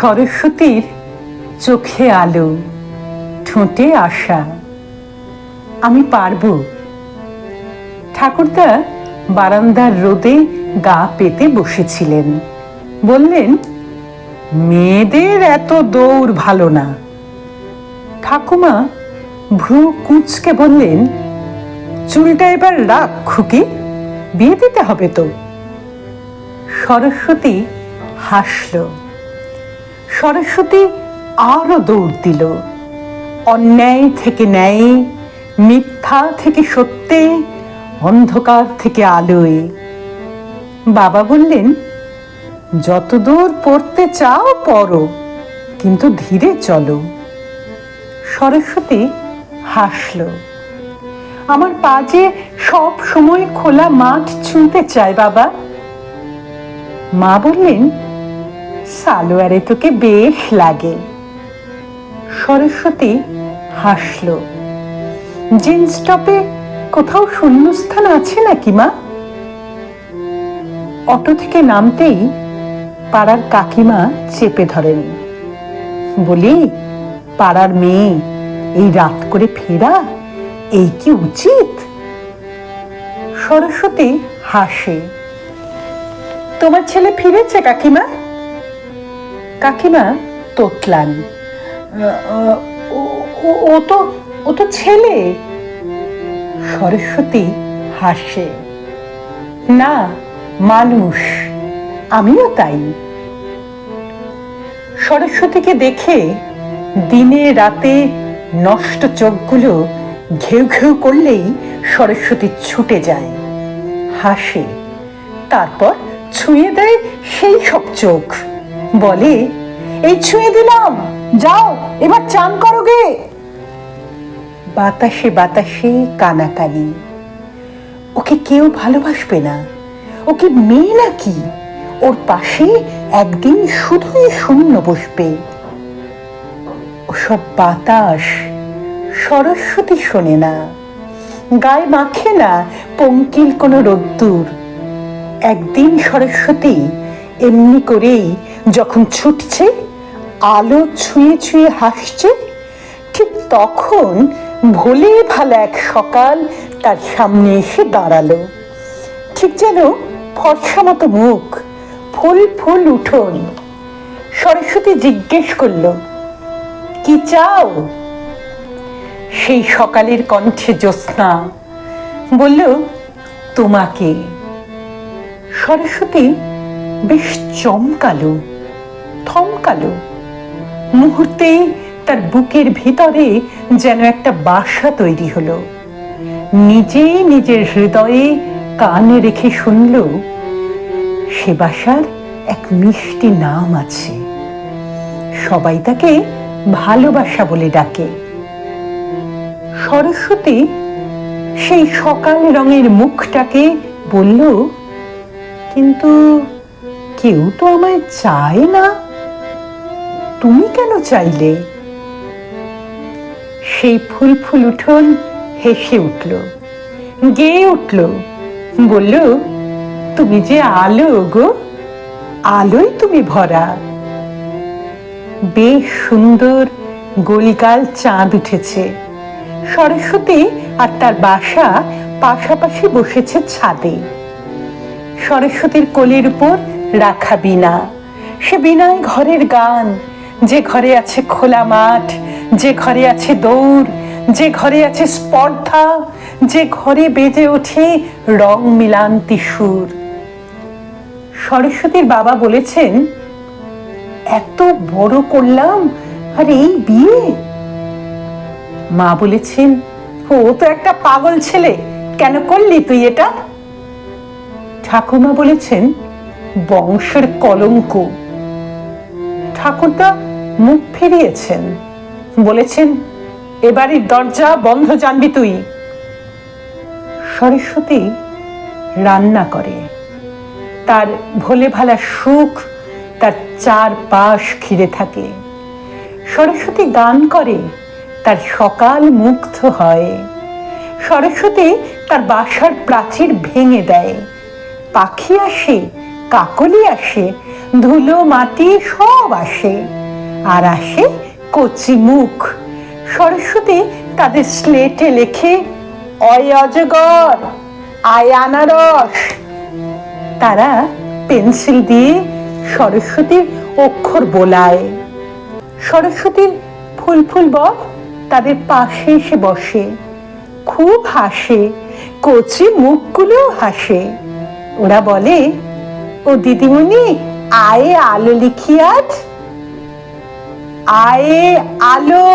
সরস্বতীর চোখে আলো, ঠোঁটে আশা। আমি পারব। ঠাকুরদা বারান্দার রোদে গা পেতে বসেছিলেন। বললেন, মেয়েদের এত দৌড় ভালো না। ঠাকুমা ভ্রু কুঁচকে বললেন, চুলটা এবার রাখ খুকি, বিয়ে দিতে হবে তো। সরস্বতী হাসল। সরস্বতী আরও দৌড় দিল। অন্যায় থেকে ন্যায়, মিথ্যা থেকে সত্যে, অন্ধকার থেকে আলোয়। বাবা বললেন যতদূর পড়তে চাও পড়ো, কিন্তু ধীরে চলো। সরস্বতী হাসল। আমার পা যে সব সময় খোলা মাঠ ছুঁতে চায় বাবা। মা বললেন সালোয়ারে তোকে বেশ লাগে। সরস্বতী হাসল। জিন্স টপে কোথাও শূন্যস্থান আছে নাকি, মা? অটো থেকে নামতেই পাড়ার কাকিমা চেপে ধরেন। বলি, পাড়ার মেয়ে, এই রাত করে ফেরা? এই কি উচিত? সরস্বতী হাসে। তোমার ছেলে ফিরেছে, কাকিমা? কাকিমা তোতলান। "আহ, আহ, ও- ও- ও তো ও তো ছেলে। সরস্বতী হাসে। না মানুষ আমিও তাই। সরস্বতীকে দেখে দিনে রাতে নষ্ট চোখগুলো ঘেউ ঘেউ করলেই সরস্বতী ছুটে যায় হাসে। তারপর ছুঁয়ে দেয় সেই সব চোখ। বলে, এই ছুঁয়ে দিলাম। যাও, এবার চান করো গে। বাতাসে বাতাসে কানাকানি। ওকে কেউ ভালোবাসবে না। ওকে মেয়ে নাকি? ওর পাশে একদিন শুধুই শূন্য বসবে। ওসব বাতাস সরস্বতী শোনে না। গায়ে মাখে না পঙ্কিল কোনো রোদ্দুর। একদিন সরস্বতী এমনি করেই যখন ছুটছে, আলো ছুঁয়ে ছুঁয়ে হাসছে, ঠিক তখন ভোলে ভালো এক সকাল তার সামনে এসে দাঁড়াল। ঠিক যেন ফর্সা মতো মুখ, ফুল ফুল উঠোন। সরস্বতী জিজ্ঞেস করল, কি চাও? সেই সকালের কণ্ঠে জ্যোৎস্না বলল, তোমাকে। সরস্বতী বেশ চমকালো। থমকালো। মুহূর্তে তার বুকের ভিতরে যেন একটা বাসা তৈরি হলো। নিজেই নিজের হৃদয়ে কানে রেখে শুনল, সে বাসার এক মিষ্টি নাম আছে। সবাই তাকে ভালোবাসা বলে ডাকে। সরস্বতী সেই সকাল রঙের মুখটাকে বলল, কিন্তু কেউ তো আমায় চায় না? তুমি কেন চাইলে? সেই ফুল ফুল উঠোন হেসে উঠল, গেয়ে উঠল, বলল, তুমি যে আলো গো আলোয় তুমি ভরা। বেশ সুন্দর গোলগাল চাঁদ উঠেছে। সরস্বতী আর তার বাসা পাশাপাশি বসেছে ছাদে। সরস্বতীর কোলের উপর রাখা বিনা সে বিনায় ঘরের গান যে ঘরে আছে খোলা মাঠ, যে ঘরে আছে দৌড়, যে ঘরে আছে স্পর্ধা, যে ঘরে বেজে ওঠে রং মিলান্তি সুর। সরস্বতীর বাবা বলেছেন, এত বড় করলাম, আর এই বিয়ে? মা বলেছেন, ও তো একটা পাগল ছেলে, কেন করলি তুই এটা? ঠাকুমা বলেছেন, বংশের কলঙ্ক। ঠাকুরদা মুখ ফিরিয়েছেন। বলেছেন এবারের দরজা বন্ধ জানবি তুই। সরস্বতী রান্না করে। তার ভোলে ভালা সুখ, তার চার পাশ ঘিরে থাকে। সরস্বতী গান করে, তার সকাল মুগ্ধ হয়। সরস্বতী তার বাসার প্রাচীর ভেঙে দেয়। পাখি আসে, কাকলি আসে, ধুলো মাটি সব আসে। আর আসে কচি মুখ। সরস্বতী তাদের স্লেটে লেখে, অয় অজগর, আয় আনারস। তারা পেন্সিল দিয়ে সরস্বতীর অক্ষর বোলায়। সরস্বতীর ফুল ফুল বর তাদের পাশে এসে বসে। খুব হাসে, কচি মুখগুলোও হাসে। ওরা বলে, ও দিদিমণি, আয়ে আলো লিখি আয়ে আলো